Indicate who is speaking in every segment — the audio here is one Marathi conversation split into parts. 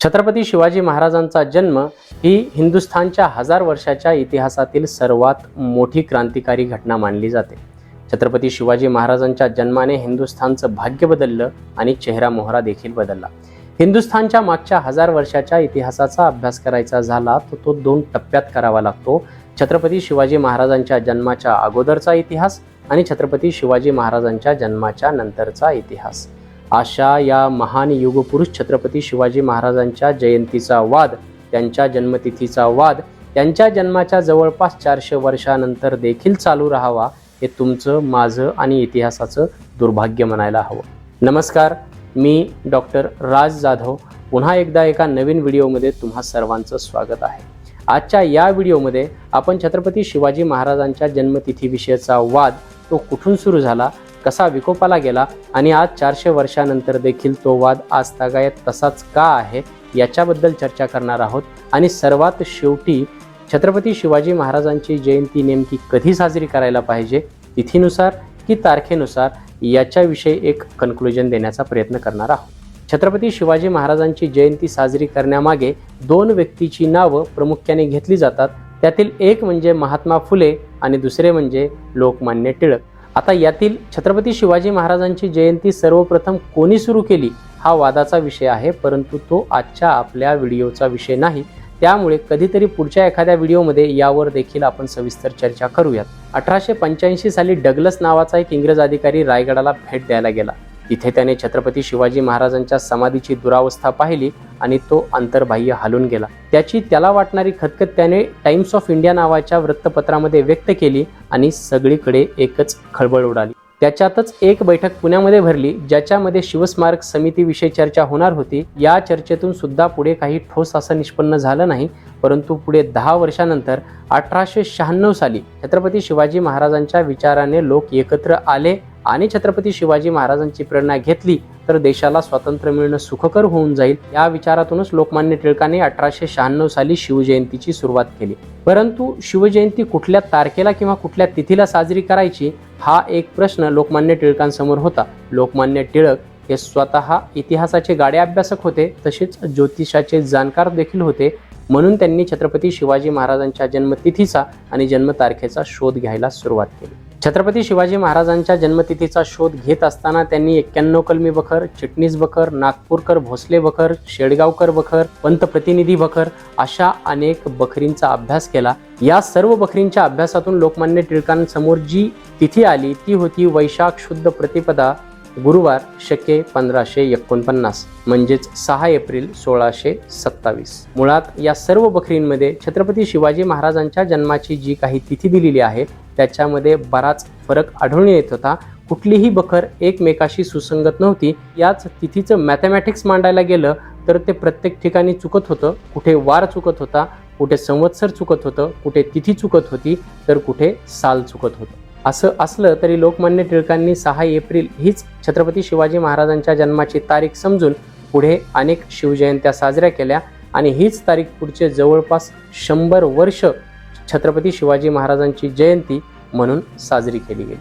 Speaker 1: छत्रपती शिवाजी महाराजांचा जन्म ही हिंदुस्थानच्या हजार वर्षाच्या इतिहासातील सर्वात मोठी क्रांतिकारी घटना मानली जाते. छत्रपती शिवाजी महाराजांच्या जन्माने हिंदुस्थानचं भाग्य बदललं आणि चेहरा मोहरा देखील बदलला. हिंदुस्थानच्या मागच्या हजार वर्षाच्या इतिहासाचा अभ्यास करायचा झाला तर तो दोन टप्प्यात करावा लागतो. छत्रपती शिवाजी महाराजांच्या जन्माच्या अगोदरचा इतिहास आणि छत्रपती शिवाजी महाराजांच्या जन्माच्या नंतरचा इतिहास. अशा या महान युगपुरुष छत्रपती शिवाजी महाराजांच्या जयंतीचा वाद त्यांच्या जन्मतिथीचा वाद त्यांच्या जन्माच्या जवळपास चारशे वर्षानंतर देखील चालू राहावा हे तुमचं माझं आणि इतिहासाचं दुर्भाग्य म्हणायला हवं. नमस्कार मी डॉक्टर राज जाधव. पुन्हा एकदा एका नवीन व्हिडिओमध्ये तुम्हा सर्वांचं स्वागत आहे. आजच्या या व्हिडिओमध्ये आपण छत्रपती शिवाजी महाराजांच्या जन्मतिथीविषयीचा वाद तो कुठून सुरू झाला कसा विकोपाला गेला आणि आज चारशे वर्षानंतर देखील तो वाद आज तागायत तसाच का आहे याच्याबद्दल चर्चा करणार आहोत. आणि सर्वात शेवटी छत्रपती शिवाजी महाराजांची जयंती नेमकी कधी साजरी करायला पाहिजे तिथीनुसार की तारखेनुसार याच्याविषयी एक कन्क्लुजन देण्याचा प्रयत्न करणार आहोत. छत्रपती शिवाजी महाराजांची जयंती साजरी करण्यामागे दोन व्यक्तीची नावं प्रामुख्याने घेतली जातात. त्यातील एक म्हणजे महात्मा फुले आणि दुसरे म्हणजे लोकमान्य टिळक. आता यातील छत्रपती शिवाजी महाराजांची जयंती सर्वप्रथम कोणी सुरू केली हा वादाचा विषय आहे परंतु तो आजच्या आपल्या व्हिडिओचा विषय नाही. त्यामुळे कधीतरी पुढच्या एखाद्या व्हिडिओमध्ये यावर देखील आपण सविस्तर चर्चा करूयात. अठराशे पंच्याऐंशी साली डगलस नावाचा एक इंग्रज अधिकारी रायगडाला भेट द्यायला गेला. इथे त्याने छत्रपती शिवाजी महाराजांच्या समाधीची दुरावस्था पाहिली आणि तो अंतर्बाह्य हलून गेला. त्याची त्याला वाटणारी खतखत त्याने टाइम्स ऑफ इंडिया नावाच्या वृत्तपत्रामध्ये व्यक्त केली आणि सगळीकडे एकच खळबळ उडाली. त्याच्यातच एक बैठक पुण्यामध्ये भरली ज्याच्यामध्ये शिवस्मारक समितीविषयी चर्चा होणार होती. या चर्चेतून सुद्धा पुढे काही ठोस असं निष्पन्न झालं नाही परंतु पुढे दहा वर्षानंतर अठराशे शहाण्णव साली छत्रपती शिवाजी महाराजांच्या विचाराने लोक एकत्र आले आणि छत्रपती शिवाजी महाराजांची प्रेरणा घेतली तर देशाला स्वातंत्र्य मिळणं सुखकर होऊन जाईल. या विचारातूनच लोकमान्य टिळकाने अठराशे शहाण्णव साली शिवजयंतीची सुरुवात केली. परंतु शिवजयंती कुठल्या तारखेला किंवा कुठल्या तिथीला साजरी करायची हा एक प्रश्न लोकमान्य टिळकांसमोर होता. लोकमान्य टिळक हे स्वतः इतिहासाचे गाडे अभ्यासक होते तसेच ज्योतिषाचे जाणकार देखील होते. म्हणून त्यांनी छत्रपती शिवाजी महाराजांच्या जन्मतिथीचा आणि जन्मतारखेचा शोध घ्यायला सुरुवात केली. छत्रपती शिवाजी महाराजांच्या जन्मतिथीचा शोध घेत असताना त्यांनी एक्क्याण्णव कलमी बखर चिटणीस बखर नागपूरकर भोसले बखर शेडगावकर बखर पंतप्रतिनिधी बखर अशा अनेक बखरींचा अभ्यास केला. या सर्व बखरींच्या अभ्यासातून लोकमान्य टिळकांसमोर जी तिथी आली ती होती वैशाख शुद्ध प्रतिपदा. गुरुवार शके पंधराशे एकोणपन्नास म्हणजेच सहा एप्रिल सोळाशे सत्तावीस. मुळात या सर्व बखरींमध्ये छत्रपती शिवाजी महाराजांच्या जन्माची जी काही तिथी दिलेली आहे त्याच्यामध्ये बराच फरक आढळून येत होता. कुठलीही बखर एकमेकाशी सुसंगत नव्हती. याच तिथीचं मॅथमॅटिक्स मांडायला गेलं तर ते प्रत्येक ठिकाणी चुकत होतं. कुठे वार चुकत होता कुठे संवत्सर चुकत होतं कुठे तिथी चुकत होती तर कुठे साल चुकत होतं. असं असलं तरी लोकमान्य टिळकांनी सहा एप्रिल हीच छत्रपती शिवाजी महाराजांच्या जन्माची तारीख समजून पुढे अनेक शिवजयंत्या साजऱ्या केल्या आणि हीच तारीख पुढचे जवळपास शंभर वर्ष छत्रपती शिवाजी महाराजांची जयंती म्हणून साजरी केली गेली.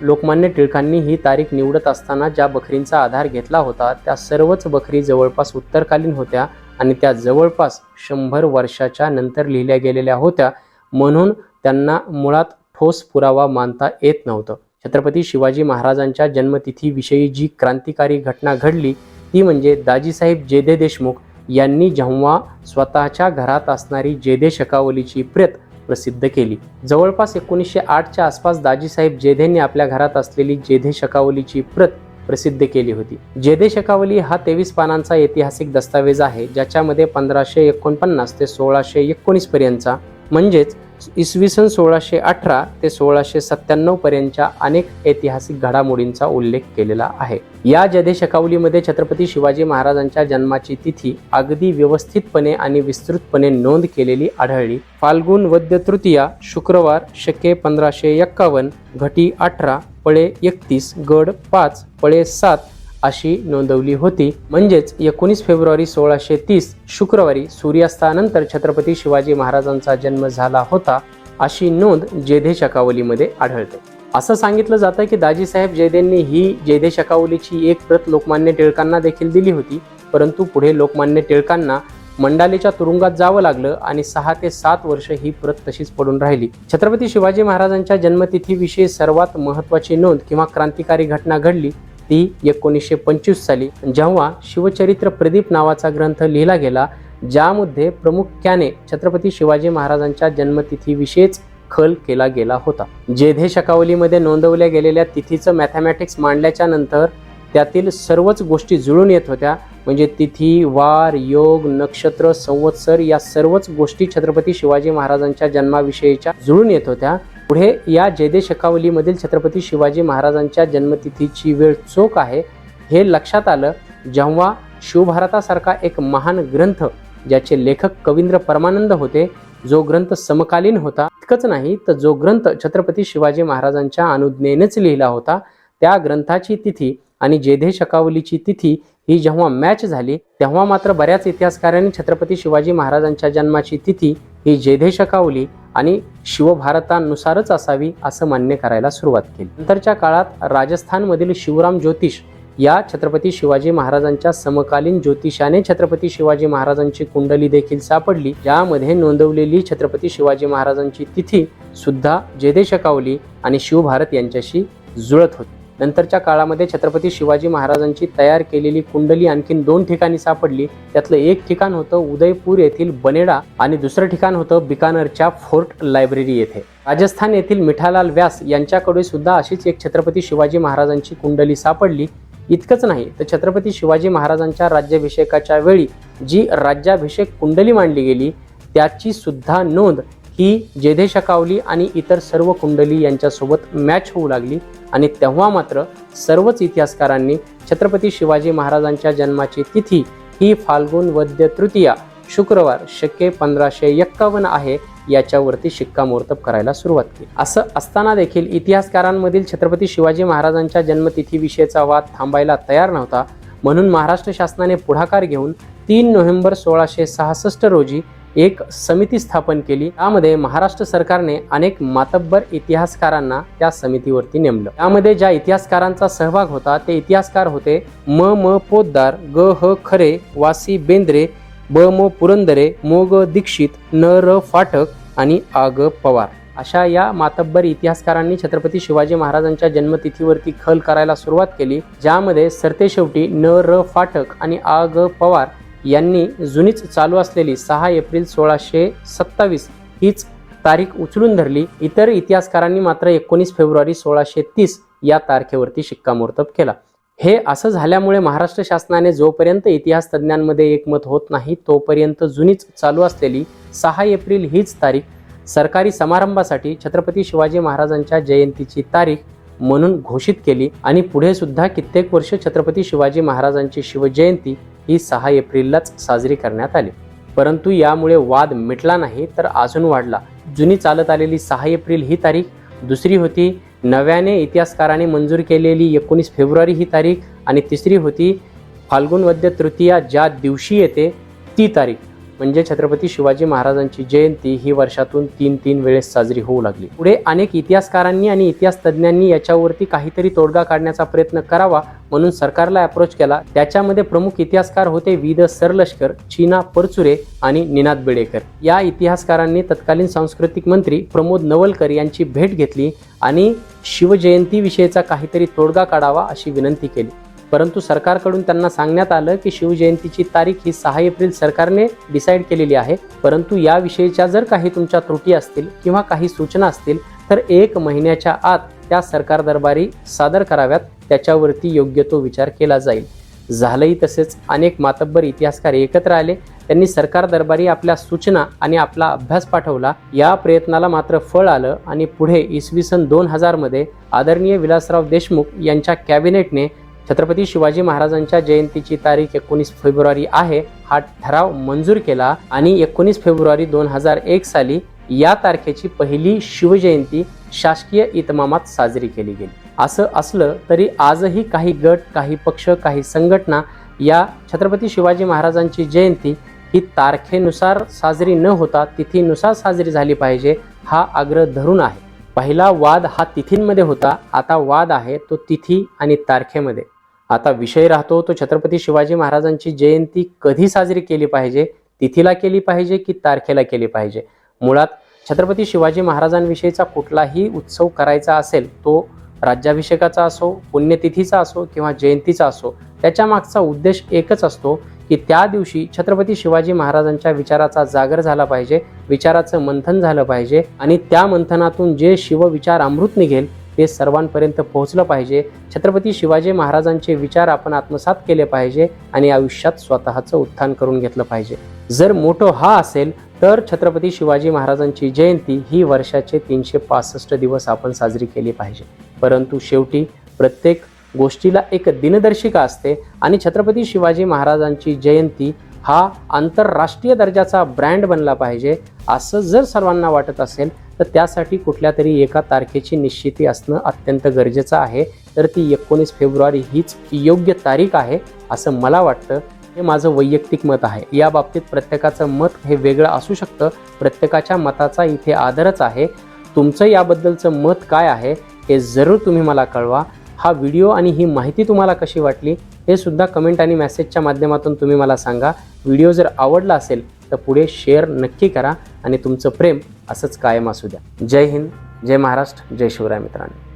Speaker 1: लोकमान्य टिळकांनी ही तारीख निवडत असताना ज्या बकरींचा आधार घेतला होता त्या सर्वच बकरी जवळपास उत्तरकालीन होत्या आणि त्या जवळपास शंभर वर्षाच्या नंतर लिहिल्या गेलेल्या होत्या. म्हणून त्यांना मुळात ठोस पुरावा मानता येत नव्हतं. छत्रपती शिवाजी महाराजांच्या जन्मतिथीविषयी जी क्रांतिकारी घटना घडली ती म्हणजे दाजीसाहेब जेदे देशमुख यांनी जेव्हा स्वतःच्या घरात असणारी जेदे शकावलीची प्रत प्रसिद्ध केली. जवळपास एकोणीसशे आठच्या आसपास दाजीसाहेब जेधेंनी आपल्या घरात असलेली जेधे शकावलीची प्रत प्रसिद्ध केली होती. जेदे शकावली हा तेवीस पानांचा ऐतिहासिक दस्तावेज आहे ज्याच्यामध्ये पंधराशे एकोणपन्नास ते सोळाशे एकोणीस पर्यंतचा म्हणजेच इसवी सन सोळाशे अठरा ते सोळाशे सत्त्याण्णव पर्यंतच्या अनेक ऐतिहासिक घडामोडींचा उल्लेख केलेला आहे. या जदेशकावलीमध्ये छत्रपती शिवाजी महाराजांच्या जन्माची तिथी अगदी व्यवस्थितपणे आणि विस्तृतपणे नोंद केलेली आढळली. फाल्गुन वद्य तृतीया शुक्रवार शके पंधराशे एक्कावन्न घटी अठरा पळे एकतीस गड पाच पळे सात अशी नोंदवली होती. म्हणजेच एकोणीस फेब्रुवारी सोळाशे तीस शुक्रवारी सूर्यास्तानंतर छत्रपती शिवाजी महाराजांचा जन्म झाला होता अशी नोंद जेधे शकावलीमध्ये आढळते. असं सांगितलं जातं की दाजीसाहेब जयदेंनी ही जयदे शकावलीची एक प्रत लोकमान्य टिळकांना देखील दिली होती. परंतु पुढे लोकमान्य टिळकांना मंडालेच्या तुरुंगात जावं लागलं आणि सहा ते सात वर्ष ही प्रत तशीच पडून राहिली. छत्रपती शिवाजी महाराजांच्या जन्मतिथीविषयी सर्वात महत्वाची नोंद किंवा क्रांतिकारी घटना घडली ती एकोणीसशे पंचवीस साली जेव्हा शिवचरित्र प्रदीप नावाचा ग्रंथ लिहिला गेला ज्यामध्ये प्रामुख्याने छत्रपती शिवाजी महाराजांच्या जन्मतिथीविषयीच खल केला गेला होता. जेधे शकावलीमध्ये नोंदवल्या गेलेल्या तिथीचं मॅथमॅटिक्स मांडल्याच्या नंतर त्यातील सर्वच गोष्टी जुळून येत होत्या म्हणजे तिथी वार योग नक्षत्र संवत्सर या सर्वच गोष्टी छत्रपती शिवाजी महाराजांच्या जन्माविषयीच्या जुळून येत होत्या. पुढे या जयदे शकावलीमधील छत्रपती शिवाजी महाराजांच्या जन्मतिथीची वेळ चोख आहे हे लक्षात आलं जेव्हा शिवभारतासारखा एक महान ग्रंथ ज्याचे लेखक कवींद्र परमानंद होते जो ग्रंथ समकालीन होता इतकंच नाही तर जो ग्रंथ छत्रपती शिवाजी महाराजांच्या अनुज्ञेनेच लिहिला होता त्या ग्रंथाची तिथी आणि जेधे शकावलीची तिथी ही जेव्हा मॅच झाली तेव्हा मात्र बऱ्याच इतिहासकारांनी छत्रपती शिवाजी महाराजांच्या जन्माची तिथी ही जेधे शकावली आणि शिवभारतानुसारच असावी असं मान्य करायला सुरुवात केली. नंतरच्या काळात राजस्थानमधील शिवराम ज्योतिष या छत्रपती शिवाजी महाराजांच्या समकालीन ज्योतिषाने छत्रपती शिवाजी महाराजांची कुंडली देखील सापडली. ज्यामध्ये नोंदवलेली छत्रपती शिवाजी महाराजांची तिथी सुद्धा जेदे शकावली आणि शिवभारत यांच्याशी जुळत होती. नंतरच्या काळामध्ये छत्रपती शिवाजी महाराजांची तयार केलेली कुंडली आणखीन दोन ठिकाणी सापडली. त्यातलं एक ठिकाण होतं उदयपूर येथील बनेडा आणि दुसरं ठिकाण होतं बिकानरच्या फोर्ट लायब्ररी येथे. राजस्थान येथील मिठालाल व्यास यांच्याकडे सुद्धा अशीच एक छत्रपती शिवाजी महाराजांची कुंडली सापडली. इतकंच नाही तर छत्रपती शिवाजी महाराजांच्या राज्याभिषेकाच्या वेळी जी राज्याभिषेक कुंडली मांडली गेली त्याची सुद्धा नोंद ही जेधे शकावली आणि इतर सर्व कुंडली यांच्यासोबत मॅच होऊ लागली आणि तेव्हा मात्र सर्वच इतिहासकारांनी छत्रपती शिवाजी महाराजांच्या जन्माची तिथी ही फाल्गुन वद्य तृतीया शुक्रवार शके पंधराशे एक्कावन्न आहे याच्यावरती शिक्कामोर्तब करायला सुरुवात केली. असं असताना देखील इतिहासकारांमधील छत्रपती शिवाजी महाराजांच्या जन्मतिथीविषयीचा वाद थांबायला तयार नव्हता म्हणून महाराष्ट्र शासनाने पुढाकार घेऊन तीन नोव्हेंबर सोळाशे सहासष्ट रोजी एक समिती स्थापन केली. त्यामध्ये महाराष्ट्र सरकारने अनेक मातब्बर इतिहासकारांना त्या समितीवरती नेमलं. त्यामध्ये ज्या इतिहासकारांचा सहभाग होता ते इतिहासकार होते म म पोद्दार ग ह खरे वासी बेंद्रे ब म पुरंदरे मो ग दीक्षित न र फाटक आणि आ ग पवार. अशा या मातब्बर इतिहासकारांनी छत्रपती शिवाजी महाराजांच्या जन्मतिथीवरती खल करायला सुरुवात केली ज्यामध्ये सरतेशेवटी न र फाटक आणि आ ग पवार यांनी जुनीच चालू असलेली सहा एप्रिल सोळाशे सत्तावीस हीच तारीख उचलून धरली. इतर इतिहासकारांनी मात्र एकोणीस फेब्रुवारी सोळाशे तीस या तारखेवरती शिक्कामोर्तब केला. हे असं झाल्यामुळे महाराष्ट्र शासनाने जोपर्यंत इतिहास तज्ज्ञांमध्ये एकमत होत नाही तोपर्यंत जुनीच चालू असलेली सहा एप्रिल हीच तारीख सरकारी समारंभासाठी छत्रपती शिवाजी महाराजांच्या जयंतीची तारीख म्हणून घोषित केली आणि पुढे सुद्धा कित्येक वर्ष छत्रपती शिवाजी महाराजांची शिवजयंती ही सहा एप्रिललाच साजरी करण्यात आली. परंतु यामुळे वाद मिटला नाही तर अजून वाढला. जुनी चालत आलेली सहा एप्रिल ही तारीख दुसरी होती नव्याने इतिहासकाराने मंजूर केलेली एकोणीस फेब्रुवारी ही तारीख आणि तिसरी होती फाल्गुन वद्य तृतीया ज्या दिवशी येते ती तारीख. म्हणजे छत्रपती शिवाजी महाराजांची जयंती ही वर्षातून तीन तीन वेळेस साजरी होऊ लागली. पुढे अनेक इतिहासकारांनी आणि इतिहास तज्ज्ञांनी याच्यावरती काहीतरी तोडगा काढण्याचा प्रयत्न करावा म्हणून सरकारला अप्रोच केला. त्याच्यामध्ये प्रमुख इतिहासकार होते विद सरलष्कर चीना परचुरे आणि निनाद बेडेकर. या इतिहासकारांनी तत्कालीन सांस्कृतिक मंत्री प्रमोद नवलकर यांची भेट घेतली आणि शिवजयंतीविषयीचा काहीतरी तोडगा काढावा अशी विनंती केली. परंतु सरकारकडून त्यांना सांगण्यात आलं की शिवजयंतीची तारीख ही सहा एप्रिल सरकारने डिसाईड केलेली आहे. परंतु याविषयीच्या जर काही तुमच्या त्रुटी असतील किंवा काही सूचना असतील तर एक महिन्याच्या आत त्या सरकार दरबारी सादर कराव्यात. त्याच्यावरती योग्य तो विचार केला जाईल. झालंही तसेच. अनेक मातब्बर इतिहासकार एकत्र आले. त्यांनी सरकार दरबारी आपल्या सूचना आणि आपला अभ्यास पाठवला. या प्रयत्नाला मात्र फळ आलं आणि पुढे इसवी सन दोन हजारमध्ये आदरणीय विलासराव देशमुख यांच्या कॅबिनेटने छत्रपती शिवाजी महाराजांच्या जयंतीची तारीख एकोणीस फेब्रुवारी आहे. हा ठराव मंजूर केला आणि एकोणीस फेब्रुवारी दोन हजार एक साली या तारखेची पहिली शिवजयंती शासकीय इतमामात साजरी केली गेली. असं असलं तरी आजही काही गट काही पक्ष काही संघटना या छत्रपती शिवाजी महाराजांची जयंती ही तारखेनुसार साजरी न होता तिथीनुसार साजरी झाली पाहिजे हा आग्रह धरून आहे. पहिला वाद हा तिथींमध्ये होता. आता वाद आहे तो तिथी आणि तारखेमध्ये. आता विषय राहतो तो छत्रपती शिवाजी महाराजांची जयंती कधी साजरी केली पाहिजे? तिथीला केली पाहिजे की तारखेला केली पाहिजे? मुळात छत्रपती शिवाजी महाराजांविषयीचा कुठलाही उत्सव करायचा असेल तो राज्याभिषेकाचा असो पुण्यतिथीचा असो किंवा जयंतीचा असो त्याच्या मागचा उद्देश एकच असतो की त्या दिवशी छत्रपती शिवाजी महाराजांच्या विचाराचा जागर झाला पाहिजे विचाराचं मंथन झालं पाहिजे आणि त्या मंथनातून जे शिवविचार अमृत निघेल ते सर्वांपर्यंत पोहोचलं पाहिजे. छत्रपती शिवाजी महाराजांचे विचार आपण आत्मसात केले पाहिजे आणि आयुष्यात स्वतःचं उत्थान करून घेतलं पाहिजे. जर मोठं हा असेल तर छत्रपती शिवाजी महाराजांची जयंती ही वर्षाचे तीनशे पासष्ट दिवस आपण साजरी केली पाहिजे. परंतु शेवटी प्रत्येक गोष्टीला एक दिनदर्शिका असते आणि छत्रपती शिवाजी महाराजांची जयंती हा आंतरराष्ट्रीय दर्जाचा ब्रँड बनला पाहिजे. असं जर सर्वांना वाटत असेल तर त्यासाठी कुठल्या तरी एका तारखेची निश्चिती असणं अत्यंत गरजेचं आहे. तर ती एकोणीस फेब्रुवारी हीच योग्य तारीख आहे असं मला वाटतं. हे माझं वैयक्तिक मत आहे. या बाबतीत प्रत्येकाचं मत हे वेगळं असू शकतं. प्रत्येकाच्या मताचा इथे आदरच आहे. तुमचं याबद्दलचं मत काय आहे हे जरूर तुम्ही मला कळवा. हा व्हिडिओ आणि ही माहिती तुम्हाला कशी वाटली हे सुद्धा कमेंट आणि मेसेजच्या माध्यमातून तुम्ही मला सांगा. व्हिडिओ जर आवडला असेल तर पुढे शेअर नक्की करा आणि तुमचं प्रेम असंच कायम असू द्या. जय हिंद जय महाराष्ट्र जय शिवराय मित्रांनो.